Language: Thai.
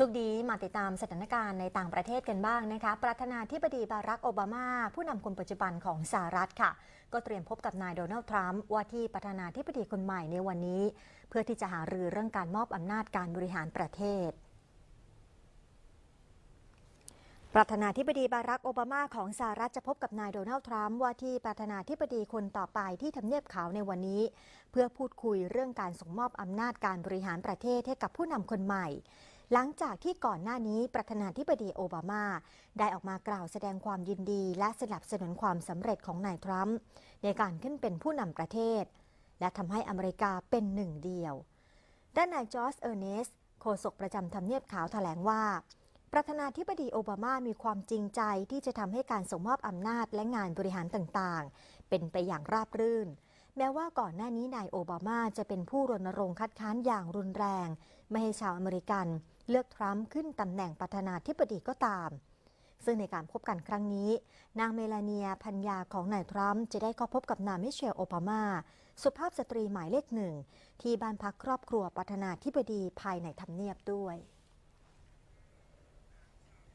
ช่วงนี้มาติดตามสถานการณ์ในต่างประเทศกันบ้างนะคะ ประธานาธิบดีบารักโอบามา ผู้นำคนปัจจุบันของสหรัฐค่ะ ก็เตรียมพบกับนายโดนัลด์ทรัมป์ว่าที่ประธานาธิบดีคนใหม่ในวันนี้ เพื่อที่จะหารือเรื่องการมอบอำนาจการบริหารประเทศประธานาธิบดีบารักโอบามาของสหรัฐจะพบกับนายโดนัลด์ทรัมป์ว่าที่ประธานาธิบดีคนต่อไปที่ทำเนียบขาวในวันนี้ เพื่อพูดคุยเรื่องการส่งมอบอำนาจการบริหารประเทศให้กับผู้นำคนใหม่ หลังจากที่ก่อนหน้านี้ประธานาธิบดีโอบามา ได้ออกมากล่าวแสดงความยินดี และสนับสนุนความสำเร็จของนายทรัมป์ในการขึ้นเป็นผู้นำประเทศ และทำให้อเมริกาเป็นหนึ่งเดียว ด้านนายจอร์จเออร์เนสโฆษกประจำทำเนียบขาวแถลงว่า ประธานาธิบดีโอบามามีความจริงใจที่จะทำให้การส่งมอบอำนาจและงานบริหารต่างๆ เป็นไปอย่างราบรื่น แม้ว่าก่อนหน้านี้นายโอบามาจะเป็นผู้รณรงค์คัดค้านอย่างรุนแรง ไม่ให้ชาวอเมริกัน เลือกทรัมป์ขึ้นตำแหน่งประธานาธิบดีก็ตาม ซึ่งในการพบกันครั้งนี้ นางเมลาเนียพัญญาของนายทรัมป์จะได้เข้าพบกับนางมิเชลโอบามา สุภาพสตรีหมายเลขหนึ่ง ที่บ้านพักครอบครัวประธานาธิบดีภายในทำเนียบด้วย